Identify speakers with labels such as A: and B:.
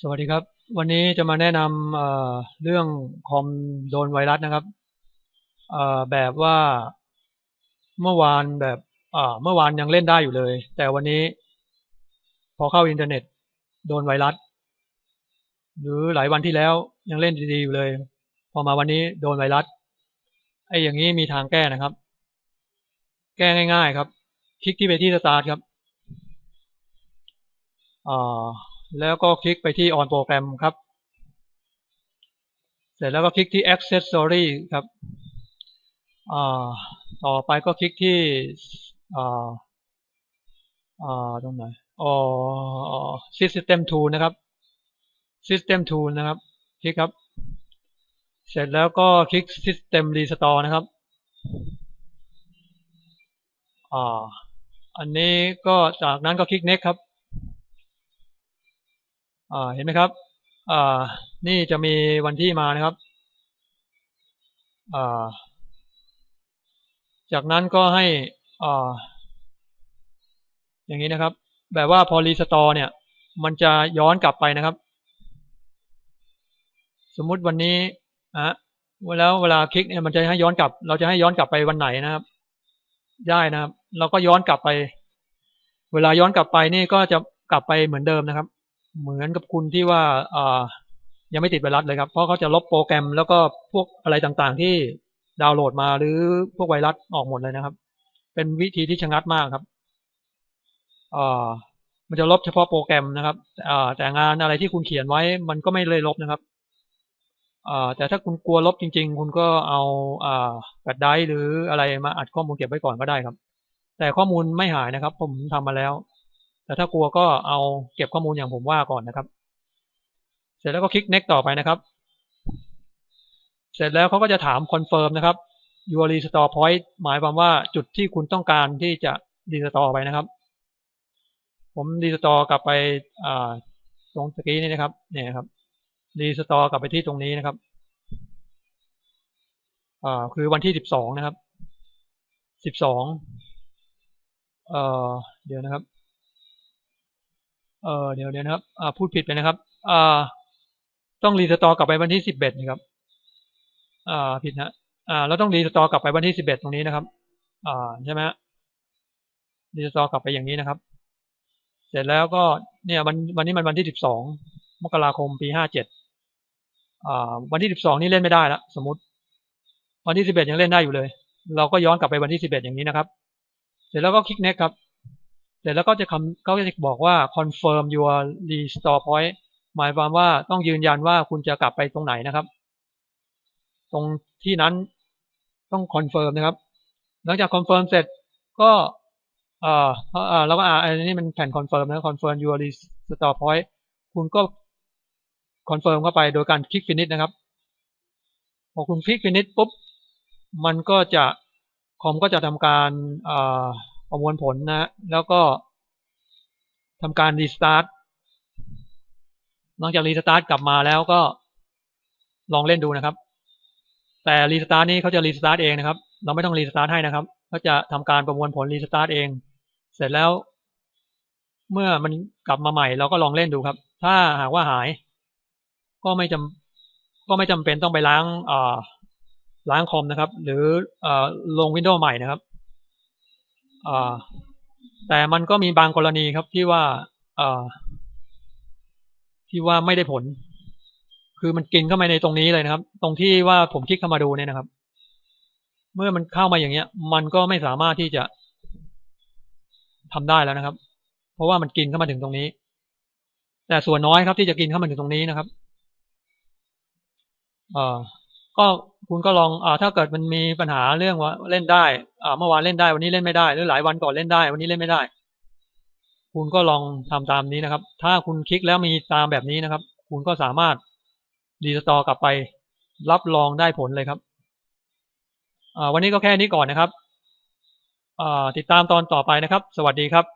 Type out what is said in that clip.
A: สวัสดีครับ วันนี้จะมาแนะนำเเรื่องคอมโดนไวรัสนะครับแบบว่าเมื่อวานแบบเมื่อวานยังเล่นได้อยู่เลย แต่วันนี้พอเข้าอินเทอร์เน็ตโดนไวรัส หรือหลายวันที่แล้วยังเล่นดีๆอยู่เลย พอมาวันนี้โดนไวรัสไอ้อย่างนี้มีทางแก้นะครับ แก้ง่าย ๆ ครับ คลิกที่ไปที่สตาร์ทครับอ่า แล้วก็คลิกไปที่ on โปรแกรมครับ เสร็จแล้วก็คลิกที่ accessory ครับต่อไปก็คลิกที่ตรงไหนอ๋อ system tool นะครับ system tool นะครับคลิกครับ เสร็จแล้วก็คลิก system restore นะครับอ่าอันนี้ก็จากนั้นก็คลิก next ครับ เห็นไหมครับนี่จะมีวันที่มานะครับาจากนั้นก็ให้อ่าอย่างนี้นะครับ แบบว่าพอรีสตอร์เนี่ย มันจะย้อนกลับไปนะครับ สมมุติวันนี้อะแล้วเวลาคลิกเนี่ยมันจะให้ย้อนกลับ เราจะให้ย้อนกลับไปวันไหนนะครับ ได้นะครับ เราก็ย้อนกลับไป เวลาย้อนกลับไปนี่ก็จะกลับไปเหมือนเดิมนะครับ เหมือนกับคุณที่ว่าอ่ายังไม่ติดไวรัสเลยครับ เพราะเขาจะลบโปรแกรมแล้วก็พวกอะไรต่างๆ ที่ดาวน์โหลดมาหรือพวกไวรัสออกหมดเลยนะครับ เป็นวิธีที่ชะงัดมากครับอมันจะลบเฉพาะโปรแกรมนะครับอแต่งานอะไรที่คุณเขียนไว้ มันก็ไม่เลยลบนะครับอแต่ถ้าคุณกลัวลบจริง ๆ คุณก็เอาอแบตได์หรืออะไรมาอัดข้อมูลเก็บไว้ก่อนก็ได้ครับ แต่ข้อมูลไม่หายนะครับ ผมทำมาแล้ว แต่ถ้ากลัวก็เอาเก็บข้อมูลอย่างผมว่าก่อนนะครับ เสร็จแล้วก็คลิก next ต่อไปนะครับ เสร็จแล้วเขาก็จะถาม confirm นะครับ your restore point หมายความว่าจุดที่คุณต้องการที่จะ restore ไปนะครับ ผม restore กลับไปตรงสกี้นี่นะครับเนี่ยครับ restore กลับไปที่ตรงนี้นะครับคือวันที่สิบสองนะครับสิบสองเดี๋ยวนะครับ เออเดี๋ยวเดี๋ยวนะครับอ่าพูดผิดไปนะครับอ่าต้องรีสตอร์กลับไปวันที่สิบเอ็ดนะครับอ่าผิดนะอ่าเราต้องรีสตอร์กลับไปวันที่สิบเอ็ดตรงนี้นะครับอ่าใช่ไหมรีสตอร์กลับไปอย่างนี้นะครับ เสร็จแล้วก็เนี่ยวันวันนี้มันวันที่สิบสองมกราคมปีห้าเจ็ดอ่าวันที่สิบสองนี่เล่นไม่ได้ละสมมติ วันที่สิบเอ็ดยังเล่นได้อยู่เลย เราก็ย้อนกลับไปวันที่สิบเอ็ดอย่างนี้นะครับ เสร็จแล้วก็คลิก next ครับ ร็จแล้วก็จะคำเขาจะบอกว่า confirm your restore point หมายความว่าต้องยืนยันว่าคุณจะกลับไปตรงไหนนะครับ ตรงที่นั้นต้อง confirm นะครับ หลังจาก confirm เสร็จก็เอ่อเอ่อแล้วก็อ่าอันนี้มันแผ่น confirm นะ confirm your restore point คุณก็ confirm เข้าไปโดยการคลิก finish นะครับพอคุณคลิก finish ปุ๊บมันก็จะคอมก็จะทำการอ่า ประมวลผลนะ แล้วก็ทำการรีสตาร์ทหลังจากรีสตาร์ทกลับมาแล้วก็ลองเล่นดูนะครับ แต่รีสตาร์ทนี้เขาจะรีสตาร์ทเองนะครับ เราไม่ต้องรีสตาร์ทให้นะครับเขาจะทำการประมวลผลรีสตาร์ทเอง เสร็จแล้ว เมื่อมันกลับมาใหม่ เราก็ลองเล่นดูครับ ถ้าหากว่าหาย ก็ไม่จำก็ไม่จำเป็นต้องไปล้างล้างคอมนะครับ หรืออลงวินโดว์ใหม่นะครับ แต่มันก็มีบางกรณีครับที่ว่าที่ว่าไม่ได้ผล คือมันกินเข้ามาในตรงนี้เลยนะครับ ตรงที่ว่าผมคลิกเข้ามาดูเนี่ยนะครับ เมื่อมันเข้ามาอย่างเงี้ย มันก็ไม่สามารถที่จะทำได้แล้วนะครับ เพราะว่ามันกินเข้ามาถึงตรงนี้ แต่ส่วนน้อยครับที่จะกินเข้ามาถึงตรงนี้นะครับอ่า ก็คุณก็ลองอถ้าเกิดมันมีปัญหาเรื่องว่าเล่นได้เมื่อวานเล่นได้วันนี้เล่นไม่ได้หรือหลายวันก่อนเล่นได้ วันนี้เล่นไม่ได้ คุณก็ลองทำตามนี้นะครับ ถ้าคุณคลิกแล้วมีตามแบบนี้นะครับ คุณก็สามารถรีสตอร์กลับไป รับรองได้ผลเลยครับวันนี้ก็แค่นี้ก่อนนะครับติดตามตอนต่อไปนะครับ สวัสดีครับ